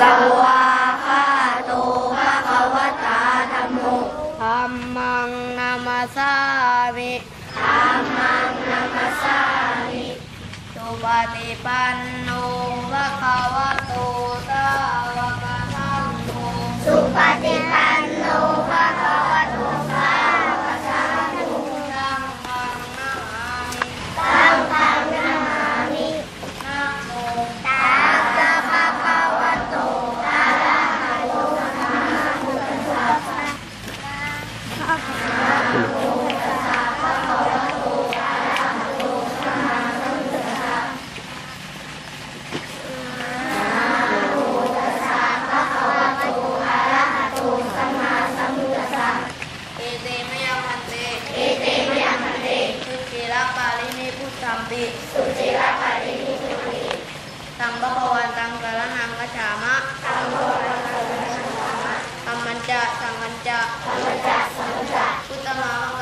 สวาคาโตภะคะวตาธัมโธัมมังนามสามิธัมมังนามสามิ สุปฏิปันน Tambah kawan tanggalan angka sama. Tambah kawan tanggalan angka sama. Kamanca, kamanca, kamanca. 不打不打了。